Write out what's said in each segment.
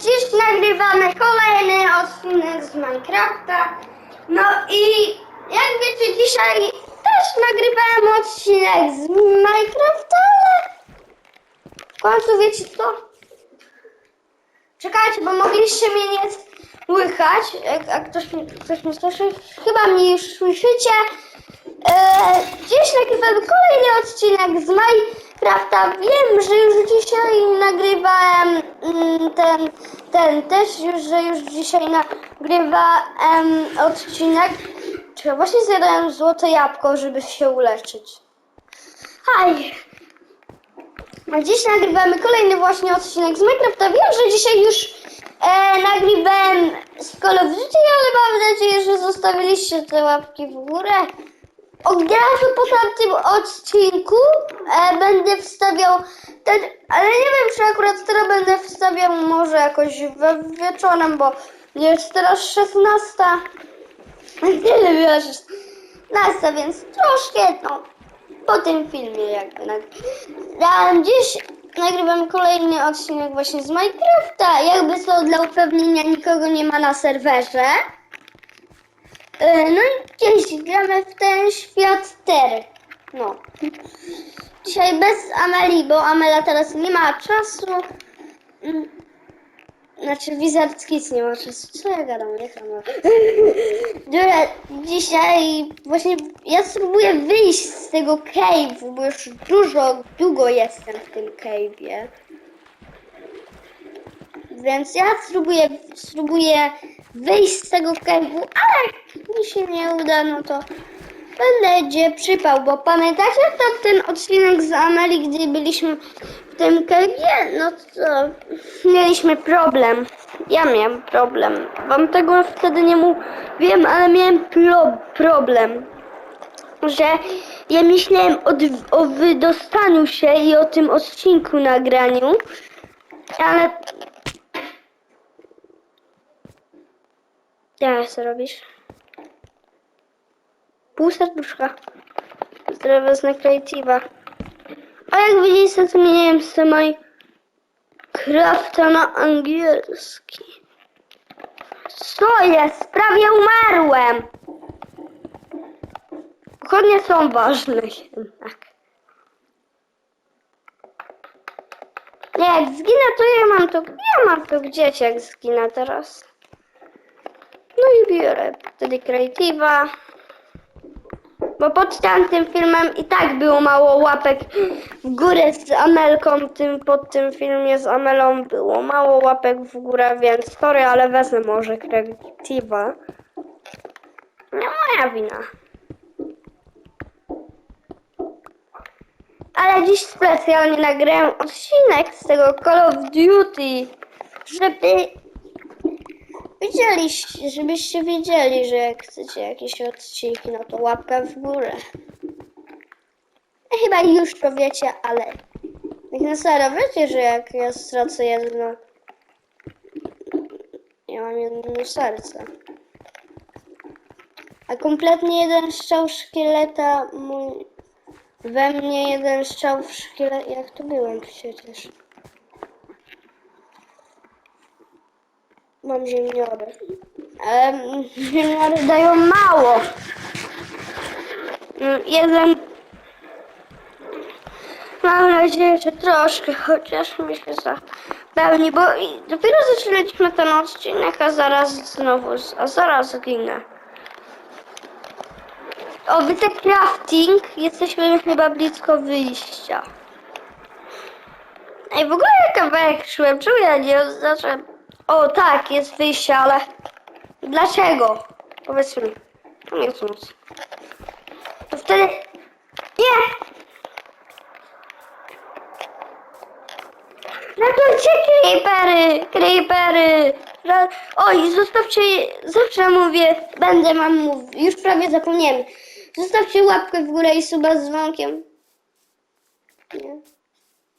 Dziś nagrywamy kolejny odcinek z Minecrafta. No i jak wiecie, dzisiaj też nagrywałem odcinek z Minecrafta, ale w końcu wiecie co? Czekajcie, bo mogliście mnie nie słychać. Jak ktoś, ktoś mnie słyszy, chyba mnie już słyszycie. E, dziś nagrywamy kolejny odcinek z Minecrafta. Wiem, że już dzisiaj nagrywałem mm, ten, ten też, już, że już dzisiaj nagrywałem odcinek. Czy właśnie zjadałem złote jabłko, żeby się uleczyć. Haj! A dziś nagrywamy kolejny właśnie odcinek z Minecrafta. Wiem, że dzisiaj już e, nagrywałem z Call of Duty, ale mam nadzieję, że zostawiliście te łapki w górę. Od razu po tamtym odcinku e, będę wstawiał ten, ale nie wiem czy akurat teraz będę wstawiał może jakoś we wieczorem, bo jest teraz 16. Nie wiem, 16, więc troszkę no po tym filmie jakby nagrałem dziś nagrywam kolejny odcinek właśnie z Minecrafta jakby co dla upewnienia nikogo nie ma na serwerze no i dziś gramy w ten świat Tery no dzisiaj bez Ameli, bo Amela teraz nie ma czasu Mm, znaczy Wizard Kids nie ma czasu. Co ja gadam? Nie tam. Dobra, dzisiaj właśnie ja spróbuję wyjść z tego cave'u, bo już dużo, długo jestem w tym cave'ie. Więc ja spróbuję, spróbuję wyjść z tego cave'u, ale jak mi się nie uda, no to będzie przypał, bo pamiętacie to ten odcinek z Ameli, gdzie byliśmy w tym cave'ie? No to mieliśmy problem. Ja miałem problem. Wam tego wtedy nie mówiłem, ale miałem pro problem. Że ja myślałem o wydostaniu się i o tym odcinku nagraniu, ale... Ja co robisz? Pół serduszka. Zdrowe z Creative'a. A jak widzicie, zmieniłem sobie Minecrafta na angielski. Co jest? Prawie umarłem! Pochodnie są ważne jednak. Nie, jak zginę, to ja mam to... Ja mam to gdzieś, jak zginę teraz. Biorę wtedy Creative'a. Bo pod tamtym filmem i tak było mało łapek w górę z Amelką, tym, pod tym filmie z Amelą było mało łapek w górę, więc sorry, ale wezmę może Creative'a. Nie moja wina. Ale dziś specjalnie nagrałem odcinek z tego Call of Duty, żeby Wiedzieliście, żebyście wiedzieli, że jak chcecie jakieś odcinki, no to łapka w górę. Chyba już to wiecie, ale jak na serio wiecie, że jak ja stracę jedno, ja mam jedno serce. A kompletnie jeden strzał szkieleta mój, we mnie jeden strzał w szkielet, jak to byłem przecież. Mam ziemniory. Ale ziemniory dają mało. Mm, Jeden. Mam nadzieję, że troszkę, chociaż mi się zapełni, bo dopiero zaczynaliśmy ten odcinek, a zaraz znowu, a zaraz zginę. O, widzę crafting. Jesteśmy chyba blisko wyjścia. Ej, w ogóle kawałek szłem, czemu ja nie oznaczam? O, tak, jest wyjście, ale dlaczego? Powiedz mi. To nie jest nic. To wtedy... Nie! Ratujcie creepery! Creepery! Ra- Oj, zostawcie, zawsze mówię, będę wam mówił, już prawie zapomniałem. Zostawcie łapkę w górę i suba z dzwonkiem. Nie.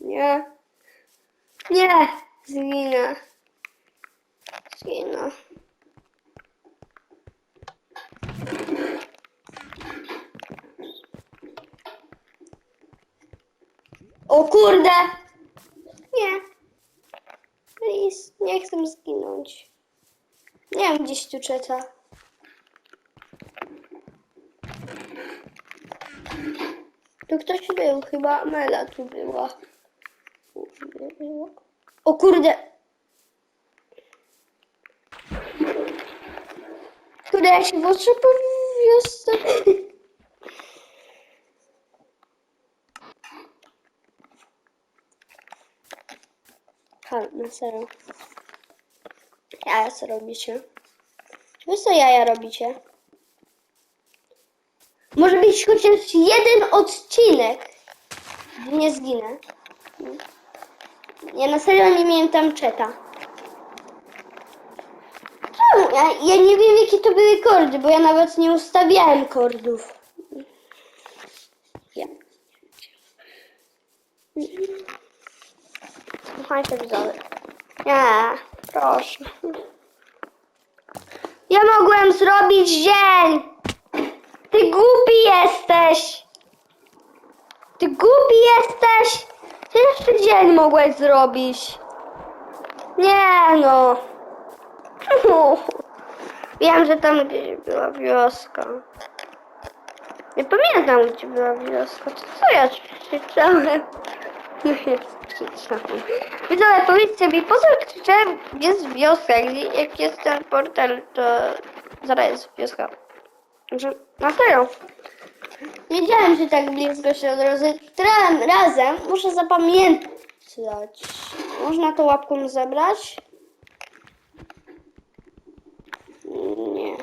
Nie. Nie. Zginę. Zginę. O kurde! Nie. please. Nie chcę zginąć. Nie wiem, gdzieś tu czeka. Tu ktoś był, chyba Mela tu była. O kurde! Ja się w oczy powiosę. Ha, na serio. Jaja co robicie? Wy co jaja robicie? Może być chociaż jeden odcinek. Nie zginę. Ja na serio nie miałem tam czeta. Ja, ja nie wiem jakie to były kordy, bo ja nawet nie ustawiałem kordów. Ja. Słuchajcie widzowie. Nie, proszę. Ja mogłem zrobić dzień! Ty głupi jesteś! Ty głupi jesteś! Ty jeszcze dzień mogłeś zrobić. Nie no. Wiem, że tam gdzieś była wioska. Nie pamiętam, gdzie była wioska. To co ja krzyczałem? Nie krzyczałem. Widzowie, powiedzcie mi, po co krzyczałem, gdzie jest wioska? Jak jest ten portal, to zaraz jest wioska. Że, na serio. Wiedziałem, że tak blisko się od razu. Razem muszę zapamiętać. Można to łapką zebrać? Nie.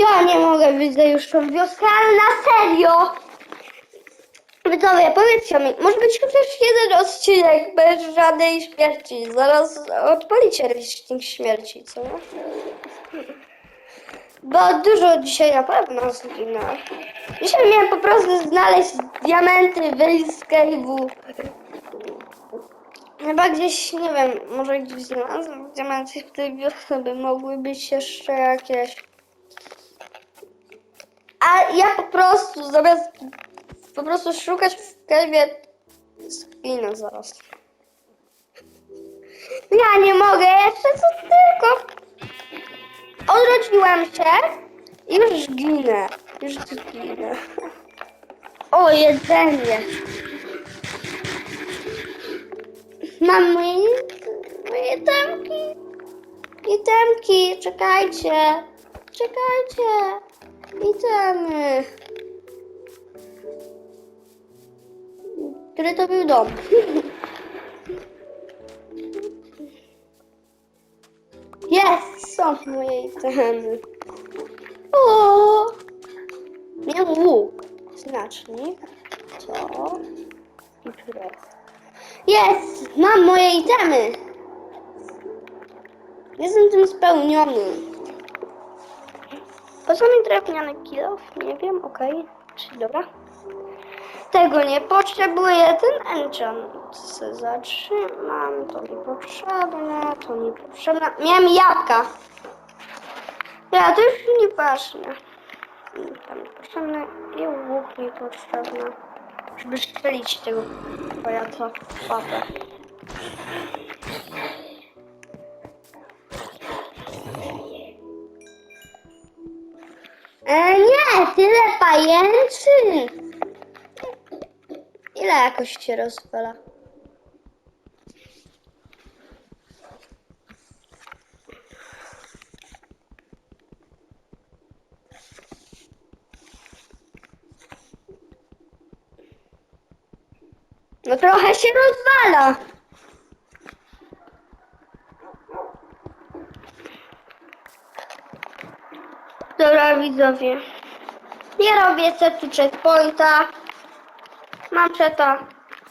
Ja nie mogę widzę już tą wioskę, ale na serio! Widzowie, powiedzcie mi, może być chociaż jeden odcinek bez żadnej śmierci. Zaraz odpalicie licznik śmierci, co? Bo dużo dzisiaj na pewno zginę. Dzisiaj miałem po prostu znaleźć diamenty, wyjść z. Chyba gdzieś, nie wiem, może gdzieś znalazłem diamenty w tej wiosce, by mogły być jeszcze jakieś. A ja po prostu zamiast po prostu szukać w cave'ie zginę zaraz. Ja nie mogę jeszcze co tylko odrodziłem się i już ginę. Już ginę. O, jedzenie. Mam moje, moje temki. Itemki, czekajcie. Czekajcie. Itemy. Który to był dom? Jest! Są moje itemy. O! Miał łuk. Znacznik. Co? I. Jest! Mam moje itemy! Jestem tym spełniony. Po co mi drewniany kilof? Nie wiem, okej. Czyli dobra. Tego nie potrzebuję, ten enchant se zatrzymam, to mi potrzebne, to mi potrzebne. Miałem jabłka. Ja, to już nieważne. Tam potrzebne i łuk mi potrzebne, żeby strzelić tego pajaca w. tyle pajęczy. Ile jakoś się rozwala? No trochę się rozwala. Dobra widzowie. Ja robię setu checkpointa. Mam czeta.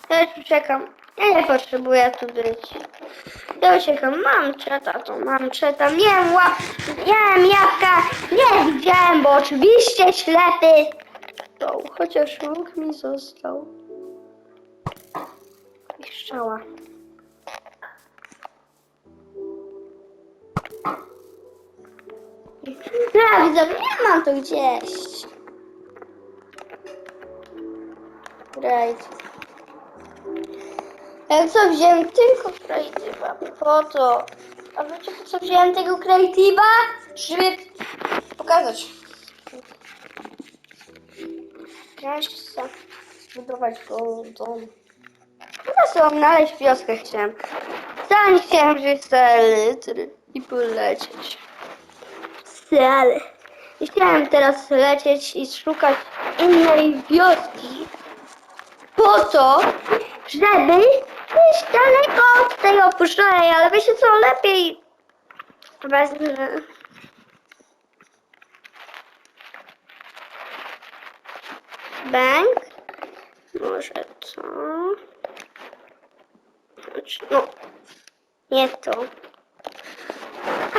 Ja już czekam. Ja nie potrzebuję tu być. Ja uciekam. Mam czeta, to mam czeta. Miałem łap... Miałem jabłka. Nie widziałem, bo oczywiście ślepy. To, chociaż łuk mi został. I strzała. Ja widzowie, nie mam to gdzieś. Right. Jak co wziąłem tylko Creative'a? Po to. A wiecie po co wziąłem tego Creative'a? Żeby pokazać. Chciałem się sam zbudować go dom. Po prostu odnaleźć wioskę chciałem. Nie chciałem wziąć litry i polecieć. Wcale. I chciałem teraz lecieć i szukać innej wioski. Po to, żeby być daleko od tej opuszczonej, ale wiecie co, lepiej wezmę... Bank. Może to. Znaczy, No, nie to.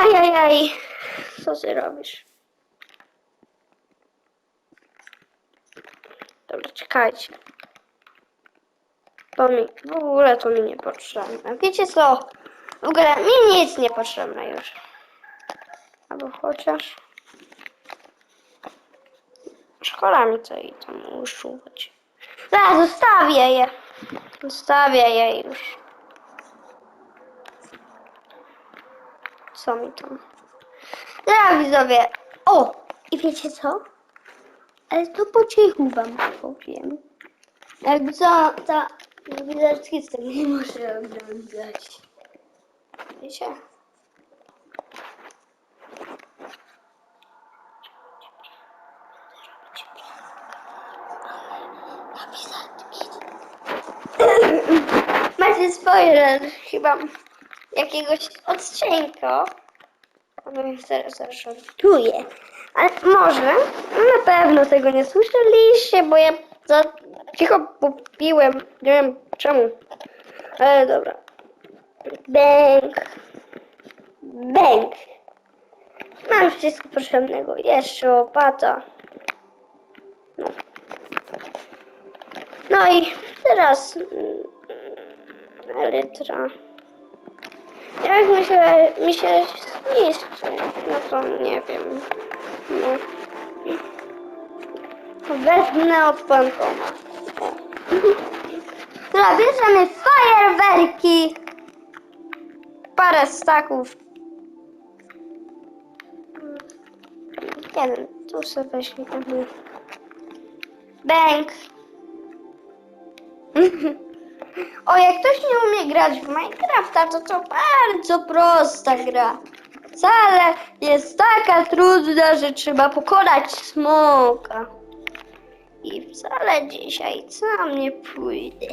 Ajajaj, co ty robisz? Dobra, czekajcie. To mi, w ogóle to mi niepotrzebne. Wiecie co? W ogóle mi nic nie potrzebne już. Albo chociaż... Szkoda mi to i tam uszuwać. Zaraz, zostawię je. Zostawię je już. Co mi tam? Zaraz widzowie. O! I wiecie co? Ale to po cichu wam powiem. Jakby co, to widoczki z tym nie muszę oglądać. Wiecie? Macie spoiler chyba jakiegoś odcinka. No i zaraz zażartuję. Ale może, na pewno tego nie słyszeliście, bo ja za cicho popiłem. Nie wiem czemu. Ale dobra. Bęk. Bęk. Mam wszystko potrzebnego. Jeszcze łopata. No. No i teraz mm, litra. Jak mi mi się zniszczy, no to nie wiem. No. Wezmę od fantoma. O. Dobra, bierzemy fajerwerki. Parę staków. Jeden, tu sobie weźmie. Bęk. O, jak ktoś nie umie grać w Minecrafta, to to bardzo prosta gra. Wcale jest taka trudna, że trzeba pokonać smoka. I wcale dzisiaj sam nie pójdę.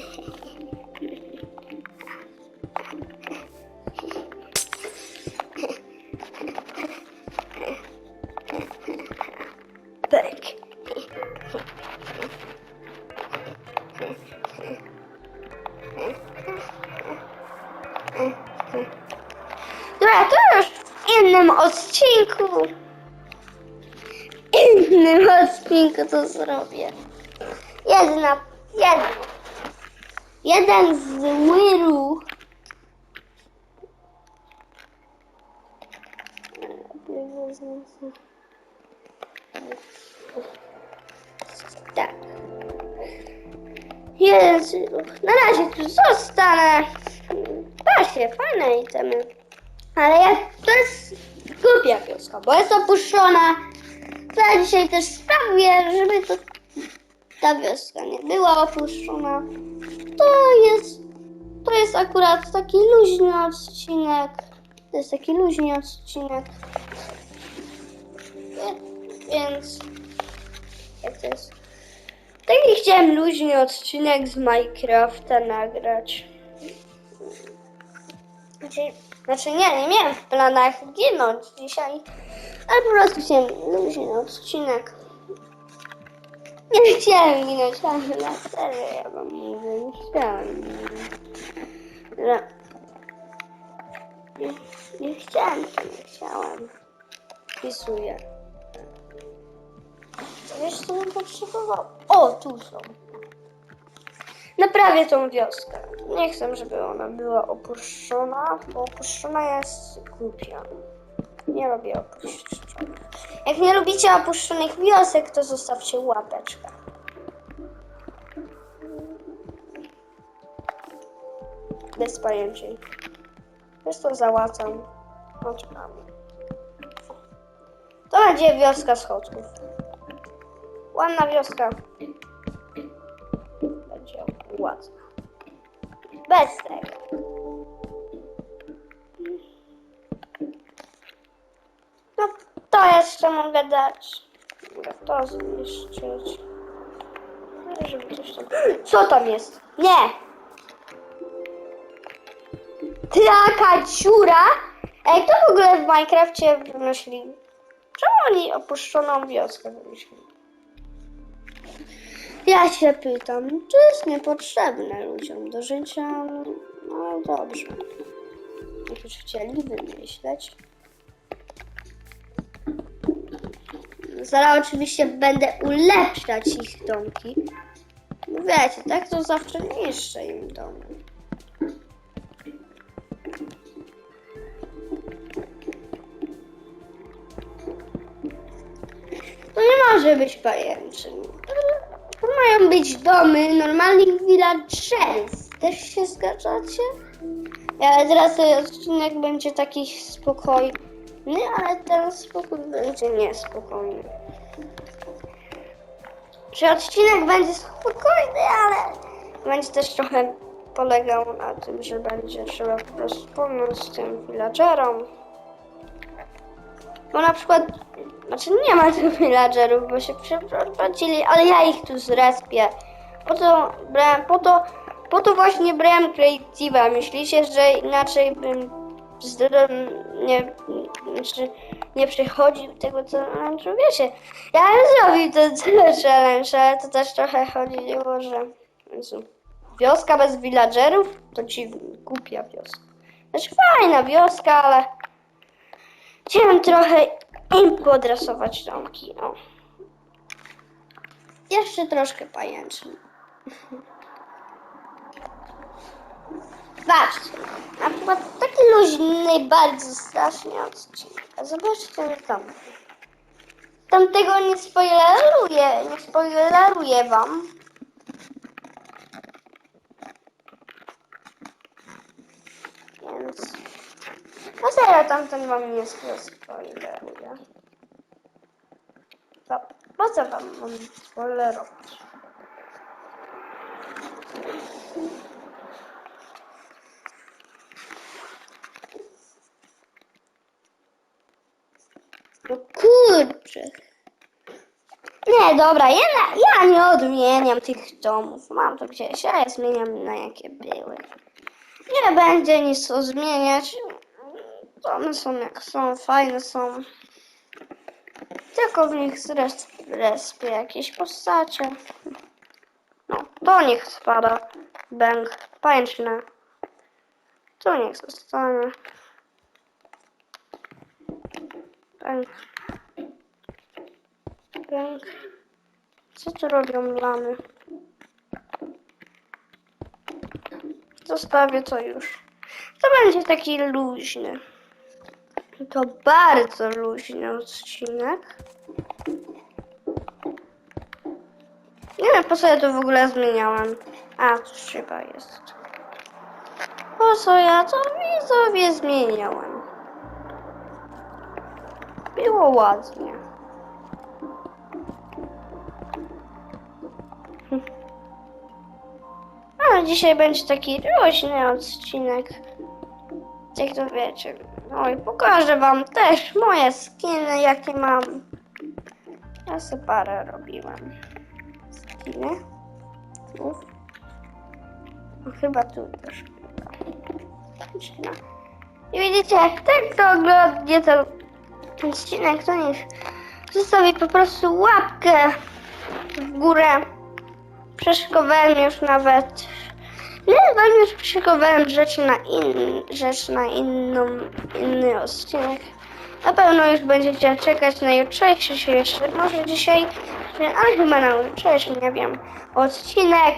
Tak. Dobra, to już w innym odcinku. To zrobię. Jedna, jedna. Jeden zły ruch. Tak. Jeden zły ruch. Na razie tu zostanę. Się, fajne itemy. Ale jak to jest głupia wioska, bo jest opuszczona. Ja dzisiaj też sprawię, żeby to ta wioska nie była opuszczona. To jest to jest akurat taki luźny odcinek. To jest taki luźny odcinek. Więc jak to jest? Taki chciałem luźny odcinek z Minecrafta nagrać. Znaczy, znaczy nie, nie miałem w planach ginąć dzisiaj, ale po prostu chciałem luźny odcinek. Nie chciałem ginąć, ale na serio ja wam mówię, nie chciałem. No. Nie, nie chciałem, nie chciałem. Wpisuję. Wiesz co bym potrzebował? O, tu są. Naprawię tą wioskę. Nie chcę, żeby ona była opuszczona, bo opuszczona jest głupia. Nie lubię opuszczonych. Jak nie lubicie opuszczonych wiosek, to zostawcie łapeczkę. Bez pajęczyn. Wiesz to załatwiam oczkami. To będzie wioska schodków. Ładna wioska. Będzie ładna. Bez tego. No, to jeszcze mogę dać. Mogę to zniszczyć. Żeby coś tam... Co tam jest? Nie! Taka dziura? Ej, kto w ogóle w Minecrafcie wymyślił? Czemu oni opuszczoną wioskę wymyślili? Ja się pytam, czy jest niepotrzebne ludziom do życia? No dobrze. Już chcieli wymyśleć. Zaraz oczywiście będę ulepszać ich domki. No wiecie, tak to zawsze niszczę im domy. Może być pajęczyn. To mają być domy normalnych villagerów. Też się zgadzacie? Ale teraz ten odcinek będzie taki spokojny, ale ten spokój będzie niespokojny. Czy odcinek będzie spokojny, ale będzie też trochę polegał na tym, że będzie trzeba po prostu pomóc tym villagerom. Bo na przykład, znaczy nie ma tych villagerów, bo się przeprowadzili, ale ja ich tu zrespię. Po to brałem, po to, po to właśnie brałem Creative'a. Myślicie, że inaczej bym z- nie, znaczy nie przechodził tego challenge'u? Wiecie, ja bym zrobił ten challenge, ale to też trochę chodziło, że wioska bez villagerów to dziwna, głupia wioska. Znaczy fajna wioska, ale Chciałem trochę im podrasować domki, o. Jeszcze troszkę pajęczyn. Patrzcie, na przykład taki luźny, bardzo strasznie odcinek. Zobaczcie tam. Tam tego nie spoileruję, nie spoileruję wam. Więc... No serio, tamten wam nie spoileruję. To po co wam mam spoilerować? No kurczę. Nie, dobra, ja, ja nie odmieniam tych domów. Mam to gdzieś, ja je zmieniam na jakie były. Nie będzie nic co zmieniać. Domy są jak są, fajne są. Tylko w nich zres, respię jakieś postacie. No, to niech spada. Bęk, pajęczne. To niech zostanie. Bęk. Bęk. Co tu robią lamy? Zostawię to już. To będzie taki luźny. To bardzo luźny odcinek. Nie wiem po co ja to w ogóle zmieniałam. A, to chyba jest. Po co ja to widzowie zmieniałam? Było ładnie. Ale dzisiaj będzie taki luźny odcinek. Jak to wiecie. No i pokażę wam też moje skiny, jakie mam. Ja sobie parę robiłam. Skiny. Tu. No, chyba tu też. No. I widzicie, tak to oglądnie ten odcinek, to niech zostawi po prostu łapkę w górę. Przeszykowałem już nawet. Nie, wam już przeszykowałem rzecz na, in, rzecz na inną, inny odcinek. Na pewno już będziecie czekać na jutrzejszy, czy jeszcze może dzisiaj, ale chyba na jutrzejszy, nie wiem, odcinek.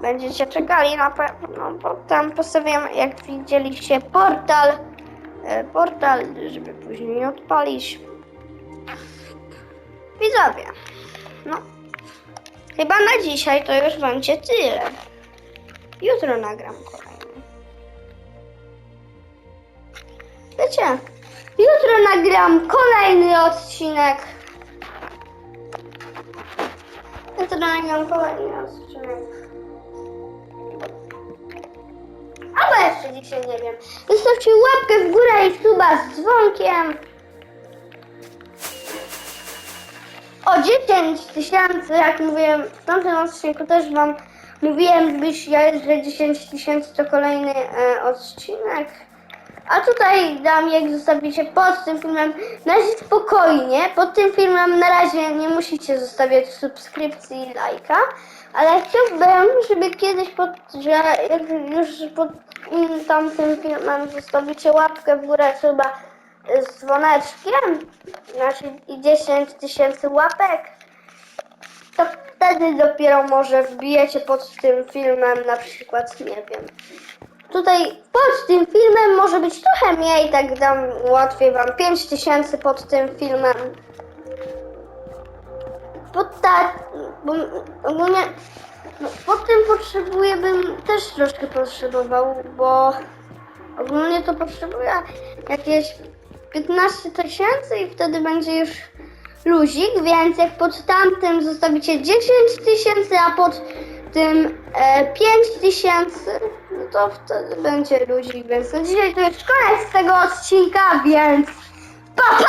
Będziecie czekali na pewno, bo tam postawiam, jak widzieliście, portal. e, Portal, żeby później odpalić. Widzowie, no. Chyba na dzisiaj to już będzie tyle. Jutro nagram kolejny. Wiecie, jutro nagram kolejny odcinek. Jutro nagram kolejny odcinek. Albo jeszcze dzisiaj nie wiem. Zostawcie łapkę w górę i suba z dzwonkiem. O 10 tysięcy, jak mówiłem w tamtym odcinku też wam mówiłem, żebyś że 10 tysięcy to kolejny e, odcinek. A tutaj dam, jak zostawicie pod tym filmem, na razie spokojnie, pod tym filmem na razie nie musicie zostawiać subskrypcji i lajka, ale chciałbym, żeby kiedyś, pod, że jak już pod mm, tamtym filmem zostawicie łapkę w górę chyba z dzwoneczkiem, znaczy i 10 tysięcy łapek, to wtedy dopiero może wbijecie pod tym filmem na przykład, nie wiem. Tutaj pod tym filmem może być trochę mniej, tak dam łatwiej wam 5 tysięcy pod tym filmem. Pod ta, bo ogólnie no, pod tym potrzebuję, bym też troszkę potrzebował, bo ogólnie to potrzebuję jakieś 15 tysięcy i wtedy będzie już luzik, więc jak pod tamtym zostawicie 10 tysięcy, a pod tym e, 5 tysięcy, no to wtedy będzie luzik, więc na dzisiaj to już koniec tego odcinka, więc pa pa!